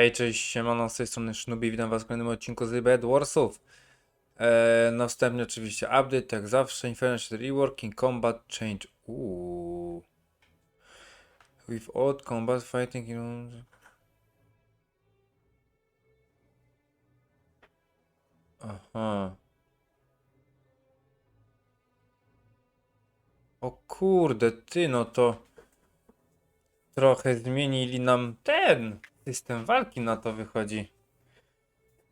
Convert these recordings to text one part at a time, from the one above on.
Hej, cześć, siemano, z tej strony Sznubi, witam was w kolejnym odcinku z Bad Warsów. Eee, na wstępie oczywiście update, jak zawsze, Infinite Reworking, Combat Change. Uuu. With odd combat fighting in... Aha. O kurde, ty, no to trochę zmienili nam ten system walki na to wychodzi.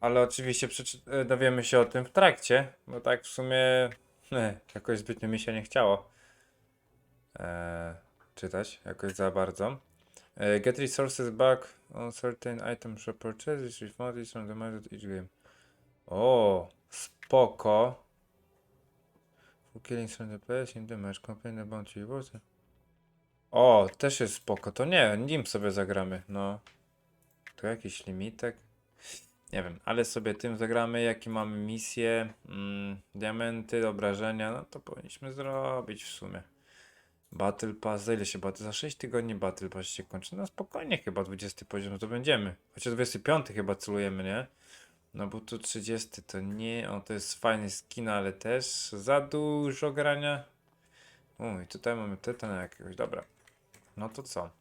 Ale oczywiście e, dowiemy się o tym w trakcie, bo tak w sumie nie, jakoś zbytnio mi się nie chciało e, czytać, jakoś za bardzo. E, get resources back on certain items for purchases mods from the market each game. O, spoko. For killing from the place in the match, complain about rewards. O, też jest spoko. To nie, nim sobie zagramy. No. To jakiś limitek. Nie wiem, ale sobie tym zagramy. Jakie mamy misje, mm, diamenty, obrażenia. No to powinniśmy zrobić w sumie. Battle Pass. Za ile się battle? Za 6 tygodni Battle Pass się kończy. No spokojnie chyba 20 poziom to będziemy. Chociaż 25 chyba celujemy, nie? No bo tu 30 to nie. O, to jest fajny skin, ale też za dużo grania. Uj, tutaj mamy tytana jakiegoś. Dobra. No to co?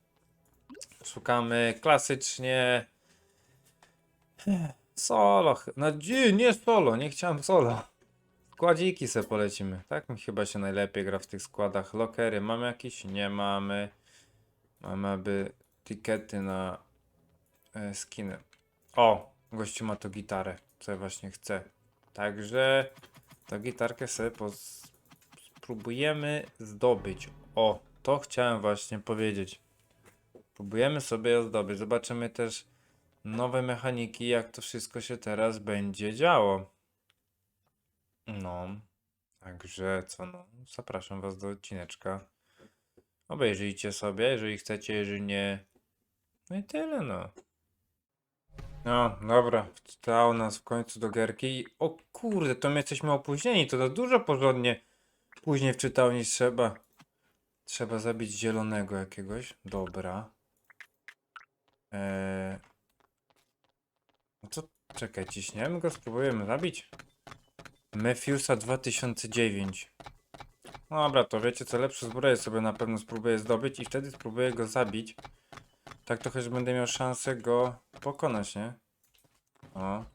Szukamy klasycznie. Solo. No nie, nie solo, nie chciałem solo. Składziki se polecimy. Tak mi chyba się najlepiej gra w tych składach. Lokery mamy jakieś? Nie mamy. Mamy aby tikety na e, skiny. O, gościu ma to gitarę, co ja właśnie chcę. Także tą gitarkę sobie spróbujemy zdobyć. O, to chciałem właśnie powiedzieć. Próbujemy sobie ją zdobyć. Zobaczymy też nowe mechaniki, jak to wszystko się teraz będzie działo. No, także co no, zapraszam was do odcineczka. Obejrzyjcie sobie, jeżeli chcecie, jeżeli nie. No i tyle no. No, dobra, wstało nas w końcu do gierki o kurde, to my jesteśmy opóźnieni, to za dużo porządnie później wczytał niż trzeba. Trzeba zabić zielonego jakiegoś. Dobra. Eee... No to czekaj, ciśniemy go, spróbujemy zabić. Mefiusa 2009. No dobra, to wiecie co, lepsze zbroje sobie na pewno spróbuję zdobyć i wtedy spróbuję go zabić. Tak to choć będę miał szansę go pokonać, nie? O.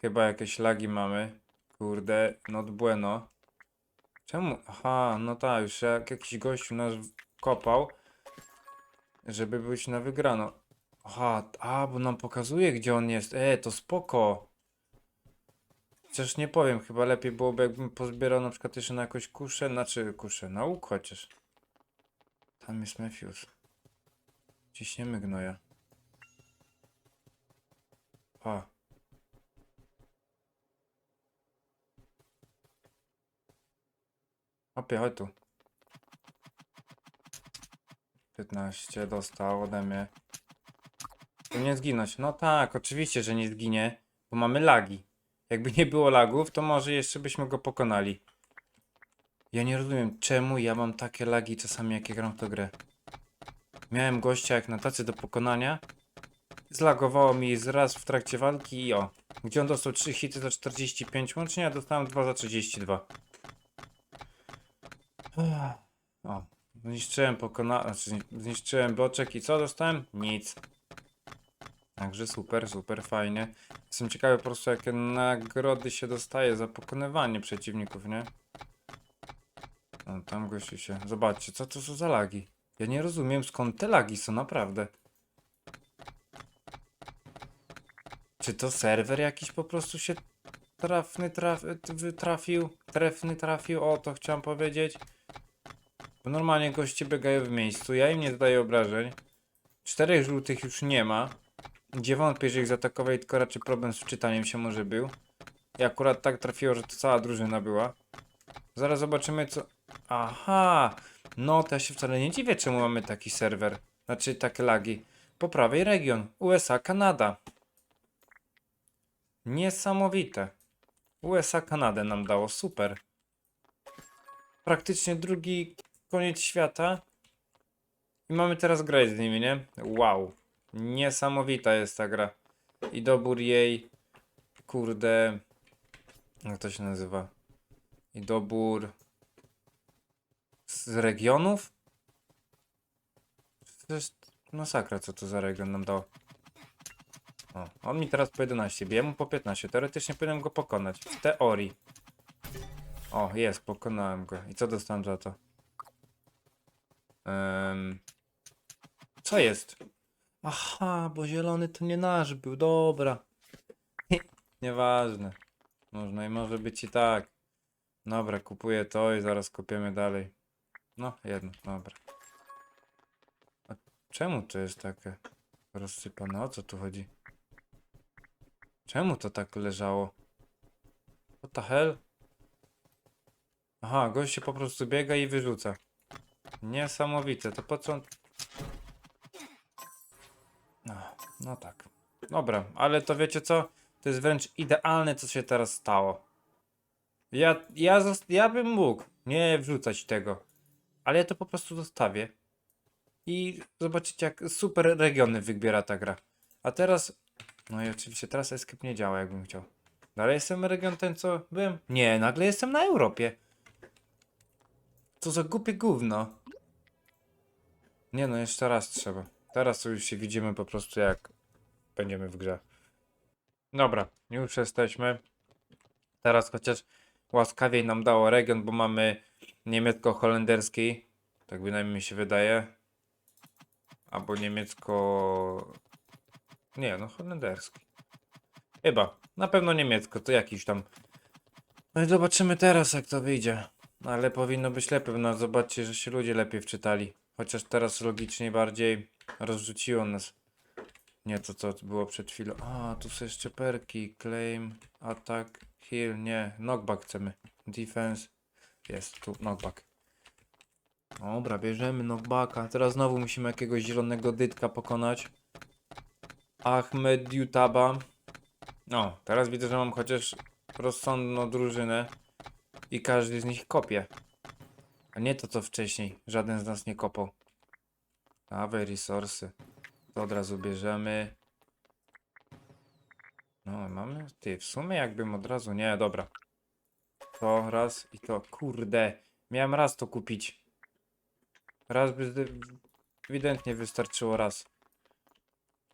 Chyba jakieś lagi mamy. Kurde, not bueno. Czemu? Aha, no tak, już jak jakiś gościu nas kopał, żeby być na wygrano. Aha, a, bo nam pokazuje, gdzie on jest. E, to spoko. Chociaż nie powiem, chyba lepiej byłoby, jakbym pozbierał na przykład jeszcze na jakąś kuszę, znaczy kuszę, na łuk chociaż. Tam jest Mefius. Ciśniemy gnoja. A. Opie, chodź tu. 15 dostał ode mnie. Nie zginąć. No tak, oczywiście, że nie zginie, bo mamy lagi. Jakby nie było lagów, to może jeszcze byśmy go pokonali. Ja nie rozumiem, czemu ja mam takie lagi czasami, jak ja gram w tę grę. Miałem gościa jak na tacy do pokonania. Zlagowało mi z raz w trakcie walki i o. Gdzie on dostał 3 hity za 45 łącznie, a dostałem 2 za 32. Ech. O, zniszczyłem pokona... Znaczy, zni- zniszczyłem bloczek i co dostałem? Nic. Także super, super, fajnie. Jestem ciekawy po prostu jakie nagrody się dostaje za pokonywanie przeciwników, nie? No, tam gościu się... Zobaczcie, co to są za lagi? Ja nie rozumiem skąd te lagi są, naprawdę. Czy to serwer jakiś po prostu się trafny traf... trafił? Trefny trafił? O, to chciałem powiedzieć. Bo normalnie goście biegają w miejscu, ja im nie zdaję obrażeń. Czterech żółtych już nie ma. Gdzie wątpię, że ich zaatakowali, tylko raczej problem z wczytaniem się może był. I akurat tak trafiło, że to cała drużyna była. Zaraz zobaczymy co... Aha! No, to ja się wcale nie dziwię, czemu mamy taki serwer. Znaczy, takie lagi. Po prawej region. USA, Kanada. Niesamowite. USA, Kanadę nam dało. Super. Praktycznie drugi koniec świata. I mamy teraz grać z nimi, nie? Wow. Niesamowita jest ta gra. i dobór jej, kurde, jak to się nazywa? I dobór z regionów? To jest masakra, co to za region nam dał. O, on mi teraz po 11, bije mu po 15. Teoretycznie powinienem go pokonać. W teorii. O, jest, pokonałem go. I co dostałem za to? Em, co jest? Aha, bo zielony to nie nasz był, dobra. Nieważne. Można i może być i tak. Dobra, kupuję to i zaraz kupiemy dalej. No, jedno, dobra. A czemu to jest takie rozsypane? O co tu chodzi? Czemu to tak leżało? What the hell? Aha, gość się po prostu biega i wyrzuca. Niesamowite, to po co on... No, tak. Dobra, ale to wiecie co? To jest wręcz idealne, co się teraz stało. Ja, ja, ja bym mógł nie wrzucać tego, ale ja to po prostu zostawię. I zobaczycie, jak super regiony wybiera ta gra. A teraz, no i oczywiście teraz Escape nie działa, jakbym chciał. Dalej jestem region ten, co byłem? Nie, nagle jestem na Europie. Co za głupie gówno. Nie no, jeszcze raz trzeba. Teraz to już się widzimy po prostu jak będziemy w grze. Dobra, już jesteśmy. Teraz chociaż łaskawiej nam dało region, bo mamy niemiecko-holenderski. Tak bynajmniej mi się wydaje. Albo niemiecko... Nie, no holenderski. Chyba. Na pewno niemiecko, to jakiś tam. No i zobaczymy teraz, jak to wyjdzie. Ale powinno być lepiej, no zobaczcie, że się ludzie lepiej wczytali. Chociaż teraz logicznie bardziej rozrzuciło nas. Nie to, co było przed chwilą. A, tu są jeszcze perki. Claim, attack, heal. Nie, knockback chcemy. Defense. Jest tu knockback. Dobra, bierzemy knockbacka. Teraz znowu musimy jakiegoś zielonego dytka pokonać. Ahmed Yutaba. No, teraz widzę, że mam chociaż rozsądną drużynę. I każdy z nich kopie. A nie to co wcześniej. Żaden z nas nie kopał. Dawaj resursy. To od razu bierzemy. No, mamy. Ty, w sumie jakbym od razu. Nie, dobra. To raz i to. Kurde. Miałem raz to kupić. Raz by ewidentnie wystarczyło raz.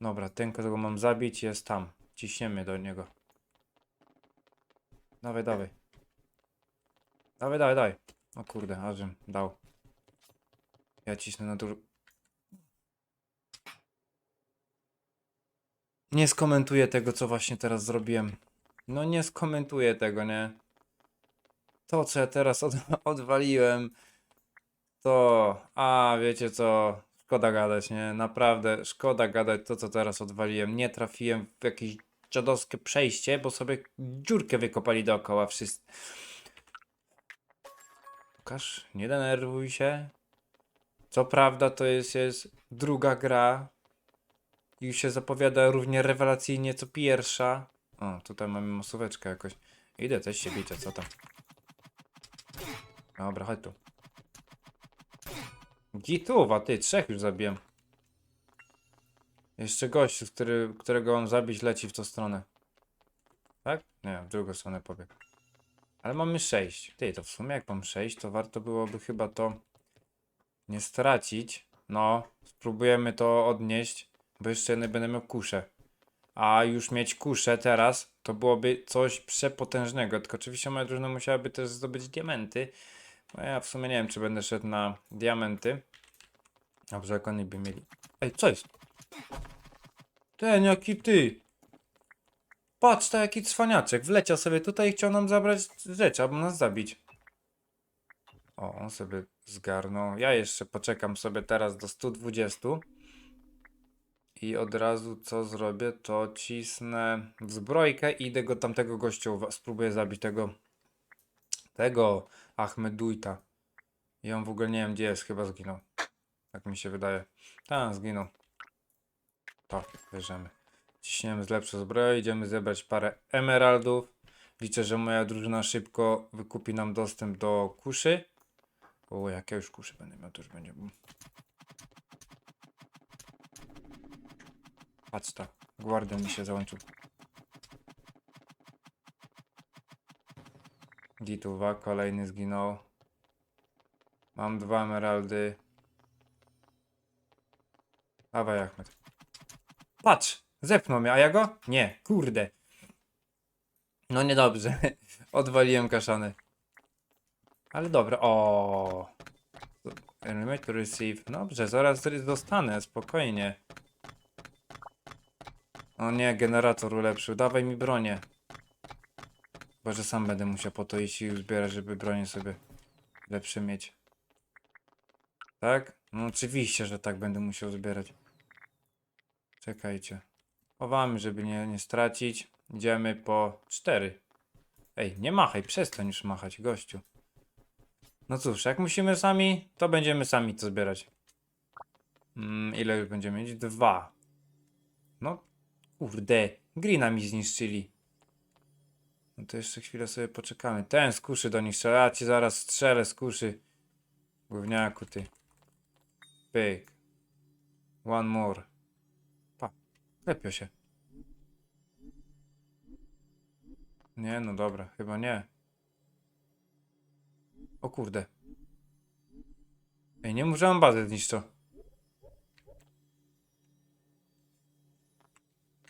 Dobra, ten, którego mam zabić, jest tam. Ciśniemy do niego. Dawaj, dawaj. Dawaj, dawaj, dawaj. O kurde, ażem dał. Ja cisnę na dur... Nie skomentuję tego, co właśnie teraz zrobiłem. No nie skomentuję tego, nie? To, co ja teraz od, odwaliłem, to... A, wiecie co? Szkoda gadać, nie? Naprawdę, szkoda gadać to, co teraz odwaliłem. Nie trafiłem w jakieś dziadowskie przejście, bo sobie dziurkę wykopali dookoła wszyscy. Łukasz, nie denerwuj się. Co prawda to jest, jest druga gra. I się zapowiada równie rewelacyjnie co pierwsza. O, tutaj mamy masóweczkę jakoś. Idę też się a co tam? Dobra, chodź tu. Gituwa, ty, trzech już zabiłem. Jeszcze gościu, który, którego mam zabić, leci w tą stronę. Tak? Nie, w drugą stronę pobiegł. Ale mamy 6. Ty, to w sumie jak mam 6, to warto byłoby chyba to nie stracić. No, spróbujemy to odnieść, bo jeszcze będę miał kuszę. A już mieć kuszę teraz, to byłoby coś przepotężnego. Tylko oczywiście moja drużyna musiałaby też zdobyć diamenty. No ja w sumie nie wiem, czy będę szedł na diamenty. Dobrze, jak oni by mieli. Ej, co jest? Ten, jaki ty? Patrz, to jaki cwaniaczek. Wleciał sobie tutaj i chciał nam zabrać rzeczy, albo nas zabić. O, on sobie zgarnął. Ja jeszcze poczekam sobie teraz do 120. I od razu co zrobię, to cisnę w zbrojkę i idę go tamtego gościu. Spróbuję zabić tego. Tego Ahmedujta. I on w ogóle nie wiem gdzie jest, chyba zginął. Tak mi się wydaje. Tak, zginął. To, bierzemy. Ciśniemy z lepszą zbroją, idziemy zebrać parę emeraldów. Liczę, że moja drużyna szybko wykupi nam dostęp do kuszy. O, jak ja już kuszy będę miał, to już będzie. Patrz to. Guardian mi się załączył. Gituwa, kolejny zginął. Mam dwa emeraldy. Dawaj, Achmed. Patrz! Zepnął mnie, a ja go? Nie, kurde. No niedobrze. Odwaliłem kaszany. Ale dobra, o. Enemy to receive. Dobrze, zaraz dostanę, spokojnie. O nie, generator ulepszył. Dawaj mi bronię. Chyba, że sam będę musiał po to iść i uzbierać, żeby bronię sobie lepsze mieć. Tak? No oczywiście, że tak będę musiał zbierać. Czekajcie. Chowamy, żeby nie, nie stracić. Idziemy po cztery. Ej, nie machaj, przestań już machać, gościu. No cóż, jak musimy sami, to będziemy sami to zbierać. Mm, ile już będziemy mieć? Dwa. No, kurde, greena mi zniszczyli. No to jeszcze chwilę sobie poczekamy. Ten z kuszy do nich strzela, ja ci zaraz strzelę z kuszy. Gówniaku ty. Pyk. One more. Pa. Lepio się. Nie, no dobra, chyba nie. O kurde. Ej, nie mów, że mam bazę zniszczą.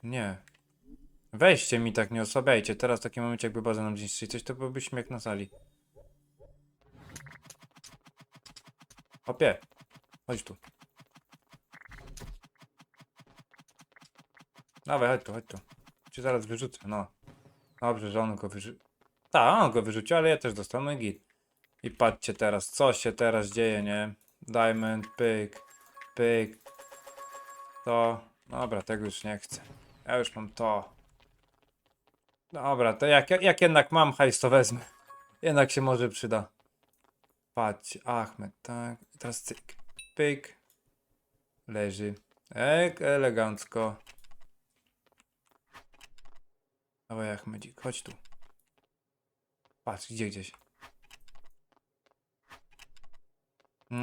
Nie. Weźcie mi tak, nie osłabiajcie. Teraz w takim momencie jakby bazę nam zniszczyli coś, to byłby śmiech na sali. Hopie. Chodź tu. Dawaj, chodź tu, chodź tu. Cię zaraz wyrzucę, no. Dobrze, że on go wyrzucił. Tak, on go wyrzucił, ale ja też dostanę git. I patrzcie teraz, co się teraz dzieje, nie? Diamond, pyk, pyk. To, dobra, tego już nie chcę. Ja już mam to. Dobra, to jak, jak jednak mam hajs, to wezmę. Jednak się może przyda. Patrzcie, Ahmed, tak. Teraz cyk, pyk. Leży. Ek, elegancko. Dawaj Ahmedzik, chodź tu. Patrz, gdzie gdzieś.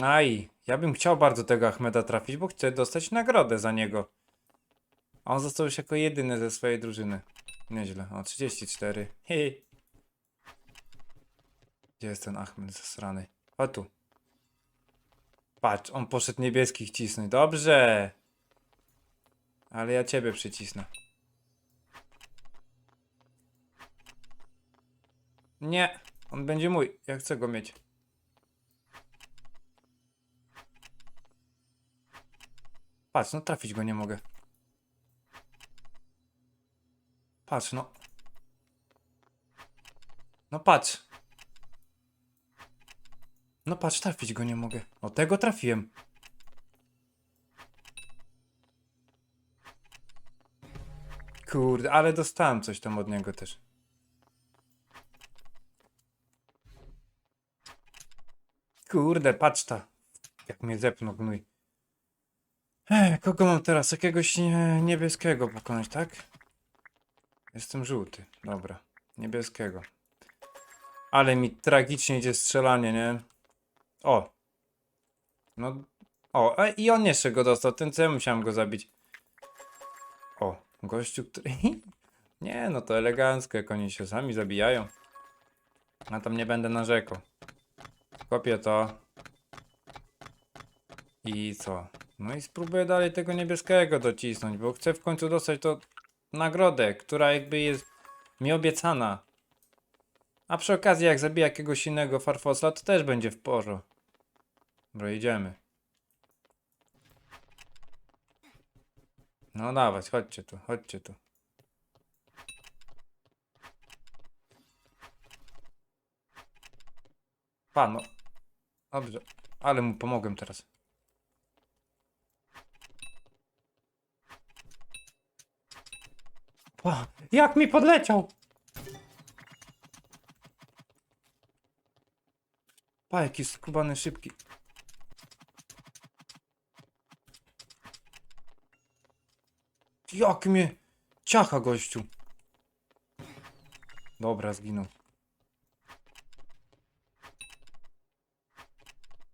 Aj, ja bym chciał bardzo tego Ahmeda trafić, bo chcę dostać nagrodę za niego. A on został już jako jedyny ze swojej drużyny. Nieźle. O, 34. Hej. Gdzie jest ten Ahmed zasrany? O tu. Patrz, on poszedł niebieskich cisnąć. Dobrze. Ale ja ciebie przycisnę. Nie, on będzie mój. Ja chcę go mieć. Patrz, no trafić go nie mogę. Patrz, no. No patrz. No patrz, trafić go nie mogę. O, tego trafiłem. Kurde, ale dostałem coś tam od niego też. Kurde, patrz ta. Jak mnie zepnął gnój. Ech, kogo mam teraz? Jakiegoś nie, niebieskiego pokonać, tak? Jestem żółty. Dobra. Niebieskiego. Ale mi tragicznie idzie strzelanie, nie? O. No. O, i on jeszcze go dostał. Ten co ja musiałem go zabić. O, gościu, który... nie, no to elegancko, jak oni się sami zabijają. Na tam nie będę narzekał. Kopię to. I co? No i spróbuję dalej tego niebieskiego docisnąć, bo chcę w końcu dostać to nagrodę, która jakby jest mi obiecana. A przy okazji, jak zabiję jakiegoś innego farfosla, to też będzie w porządku. Dobra, idziemy. No dawać, chodźcie tu, chodźcie tu. Pan, no. Dobrze, ale mu pomogłem teraz. Pa, jak mi podleciał! Pa, jaki skubany szybki. Jak mnie ciacha gościu. Dobra, zginął.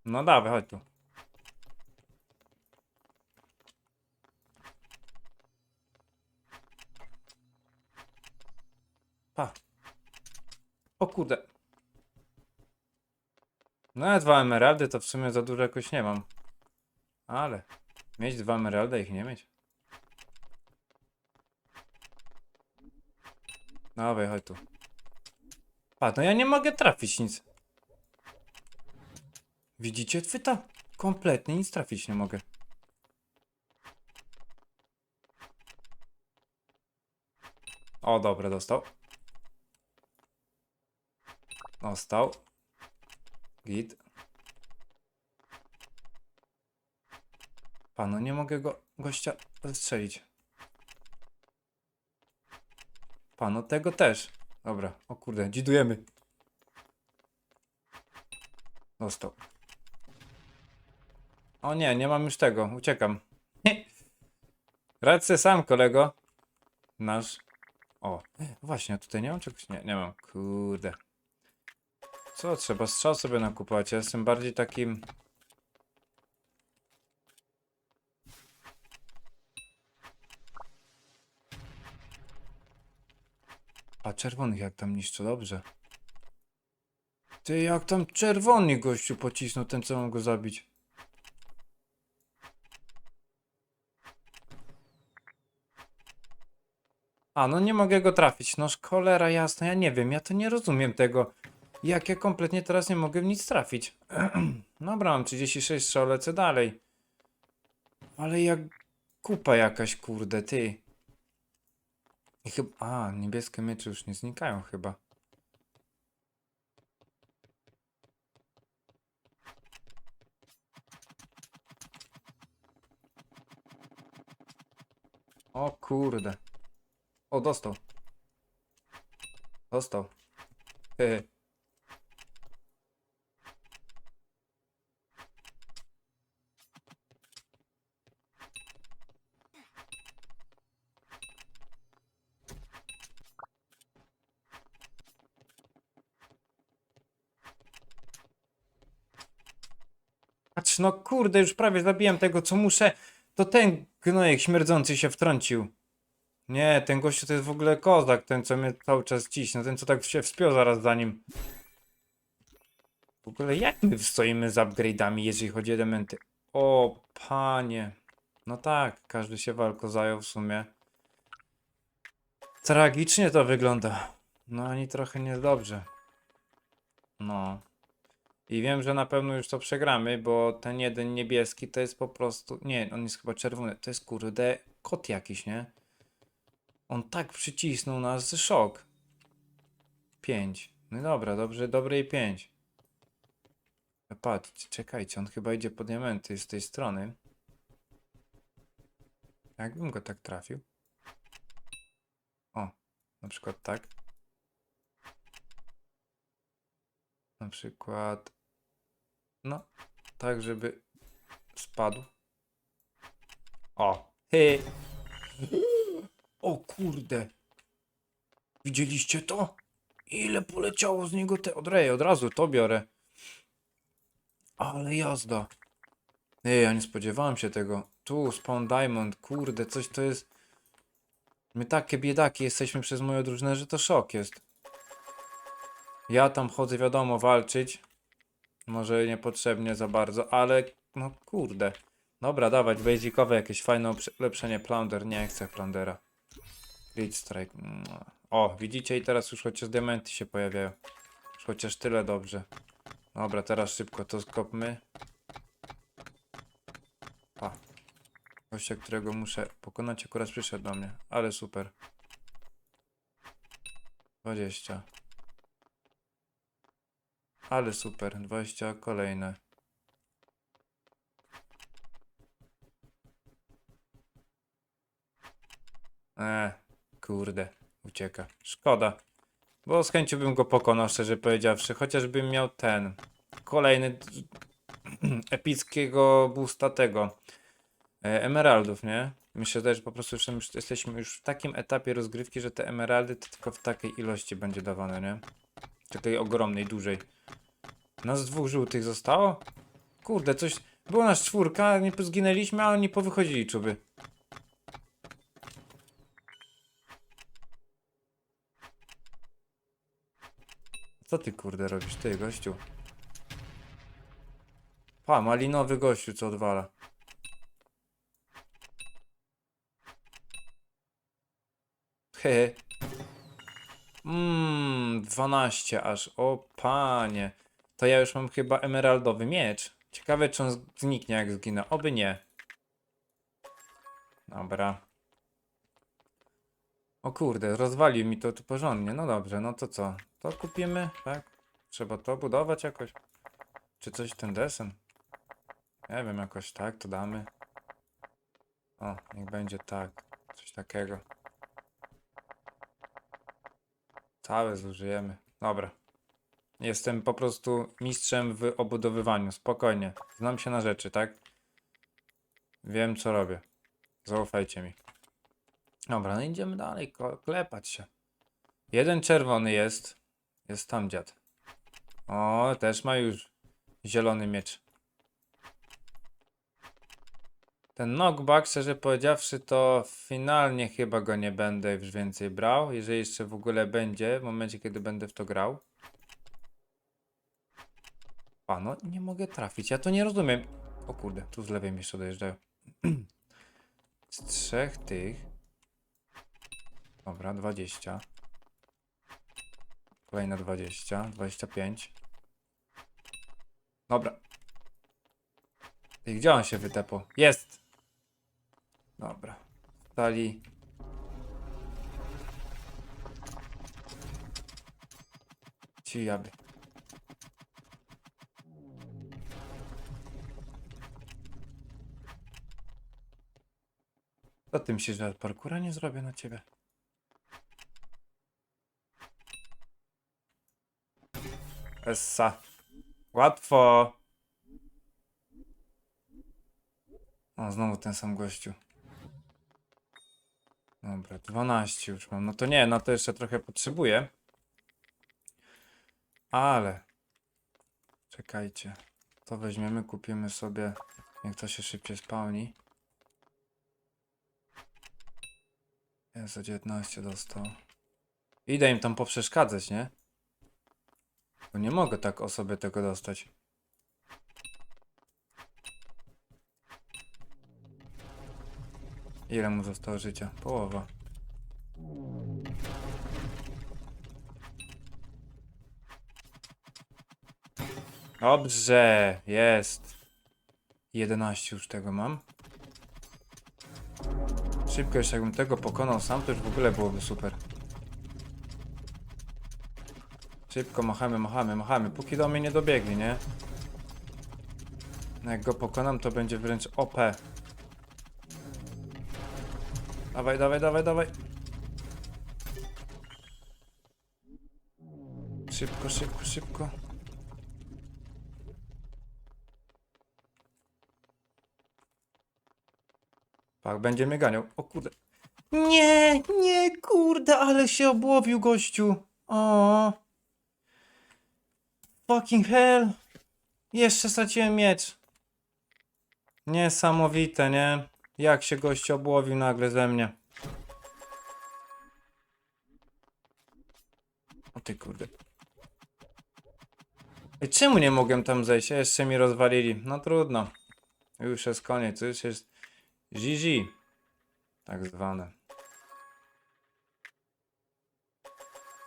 No dawaj, chodź tu. Pa. O kurde. No, dwa emeraldy to w sumie za dużo jakoś nie mam. Ale mieć dwa emeraldy, ich nie mieć. Dawaj, chodź tu. A, no ja nie mogę trafić nic. Widzicie? Wy to kompletnie nic trafić nie mogę. O, dobra, dostał. Dostał. Git. Panu, nie mogę go, gościa strzelić. Panu, tego też. Dobra, o kurde, dzidujemy. Dostał. O nie, nie mam już tego, uciekam. Radź sam, kolego. Nasz. O, właśnie, tutaj nie mam czegoś? Nie, nie mam. Kurde. Co, trzeba strzał sobie nakupować. Ja jestem bardziej takim... A czerwonych jak tam niszczą, dobrze. Ty, jak tam czerwony gościu pocisnął, ten co mam go zabić. A, no nie mogę go trafić. No cholera jasna, ja nie wiem, ja to nie rozumiem tego. Jak ja kompletnie teraz nie mogę w nic trafić. Dobra, mam 36 strzał, lecę dalej. Ale jak kupa jakaś, kurde, ty. I chyba... A, niebieskie miecze już nie znikają chyba. O kurde. O, dostał. Dostał. Hehe. No kurde, już prawie zabiłem tego, co muszę. To ten gnojek śmierdzący się wtrącił. Nie, ten gościu to jest w ogóle kozak, ten co mnie cały czas ciśnie, ten co tak się wspiął zaraz za nim. W ogóle jak my stoimy z upgrade'ami, jeżeli chodzi o elementy? O, panie. No tak, każdy się walką zajął w sumie. Tragicznie to wygląda. No ani trochę niedobrze. No. I wiem, że na pewno już to przegramy, bo ten jeden niebieski to jest po prostu. Nie, on jest chyba czerwony. To jest kurde kot jakiś, nie? On tak przycisnął nas, że szok. 5. No dobra, dobrze, dobre i 5. Patrzcie, czekajcie, on chyba idzie po diamenty z tej strony. Jakbym go tak trafił? O, na przykład tak. Na przykład. No, tak, żeby spadł. O, hy. O kurde. Widzieliście to? Ile poleciało z niego te odreje? Od razu to biorę. Ale jazda. Ej, ja nie spodziewałem się tego. Tu, Spawn Diamond, kurde, coś to jest... My takie biedaki jesteśmy przez moją drużynę, że to szok jest. Ja tam chodzę, wiadomo, walczyć. Może niepotrzebnie za bardzo, ale no kurde. Dobra, dawać basicowe jakieś fajne ulepszenie. Plunder, nie chcę plundera. Grid Strike. mm. O, widzicie i teraz już chociaż diamenty się pojawiają. Już chociaż tyle dobrze. Dobra, teraz szybko to skopmy. A. Gościa, którego muszę pokonać, akurat przyszedł do mnie. Ale super. 20. Ale super. 20 kolejne. Eee, kurde, ucieka. Szkoda. Bo z chęcią bym go pokonał, szczerze powiedziawszy. Chociażbym miał ten. Kolejny epickiego boosta tego. E, emeraldów, nie? Myślę też, że po prostu już, jesteśmy już w takim etapie rozgrywki, że te emeraldy tylko w takiej ilości będzie dawane, nie? Takiej ogromnej, dużej. Nas dwóch żółtych zostało? Kurde, coś... Było nas czwórka, nie zginęliśmy, a oni powychodzili czuby. Co ty kurde robisz, ty gościu? Pa, malinowy gościu co odwala. Hehe. Mmm, 12 aż. O panie. To ja już mam chyba emeraldowy miecz. Ciekawe czy on zniknie jak zginę. Oby nie. Dobra. O kurde, rozwalił mi to tu porządnie. No dobrze, no to co? To kupimy, tak? Trzeba to budować jakoś. Czy coś ten desen? Nie wiem, jakoś tak to damy. O, niech będzie tak. Coś takiego. Całe zużyjemy. Dobra. Jestem po prostu mistrzem w obudowywaniu. Spokojnie. Znam się na rzeczy, tak? Wiem, co robię. Zaufajcie mi. Dobra, no idziemy dalej. Klepać się. Jeden czerwony jest. Jest tam dziad. O, też ma już zielony miecz. Ten knockback, szczerze powiedziawszy, to finalnie chyba go nie będę już więcej brał. Jeżeli jeszcze w ogóle będzie, w momencie kiedy będę w to grał. A no, nie mogę trafić. Ja to nie rozumiem. O kurde, tu z lewej mi jeszcze dojeżdżają. Z trzech tych. Dobra, 20. Kolejne 20, 25. Dobra. Ty, gdzie on się wytepał? Jest! Dobra. Stali. Ci jaby. Co ty myślisz, że parkura nie zrobię na ciebie? Essa. Łatwo. O, znowu ten sam gościu. Dobra, 12 już mam. No to nie, no to jeszcze trochę potrzebuję. Ale. Czekajcie. To weźmiemy, kupimy sobie. Niech to się szybciej spełni. Jest za 19 dostał. Idę im tam poprzeszkadzać, nie? Bo nie mogę tak o sobie tego dostać. Ile mu zostało życia? Połowa. Dobrze, jest. 11 już tego mam. Szybko jeszcze jakbym tego pokonał sam, to już w ogóle byłoby super. Szybko machamy, machamy, machamy, póki do mnie nie dobiegli, nie? No Jak go pokonam, to będzie wręcz OP. Dawaj, dawaj, dawaj, dawaj. Szybko, szybko, szybko. Tak, będzie mnie ganiał. O kurde. Nie, nie, kurde, ale się obłowił gościu. O. Fucking hell. Jeszcze straciłem miecz. Niesamowite, nie? Jak się gość obłowił nagle ze mnie. O ty kurde. Ej, czemu nie mogłem tam zejść? Jeszcze mi rozwalili. No trudno. Już jest koniec. Już jest GG. Tak zwane.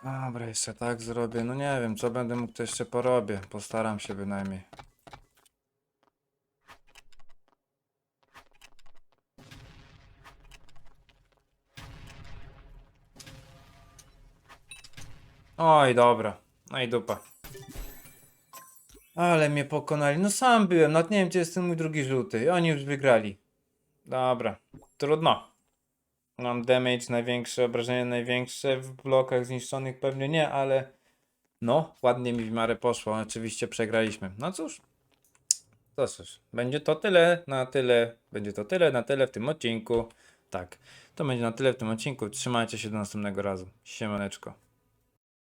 Dobra, jeszcze tak zrobię. No nie wiem, co będę mógł, to jeszcze porobię. Postaram się bynajmniej. Oj, dobra. No i dupa. Ale mnie pokonali. No sam byłem. Nawet nie wiem, gdzie jest ten mój drugi żółty. Oni już wygrali. Dobra. Trudno. Mam damage największe, obrażenia największe w blokach zniszczonych pewnie nie, ale no, ładnie mi w miarę poszło. Oczywiście przegraliśmy. No cóż. To cóż, będzie to tyle, na tyle, będzie to tyle, na tyle w tym odcinku. Tak, to będzie na tyle w tym odcinku. Trzymajcie się do następnego razu. Siemaneczko.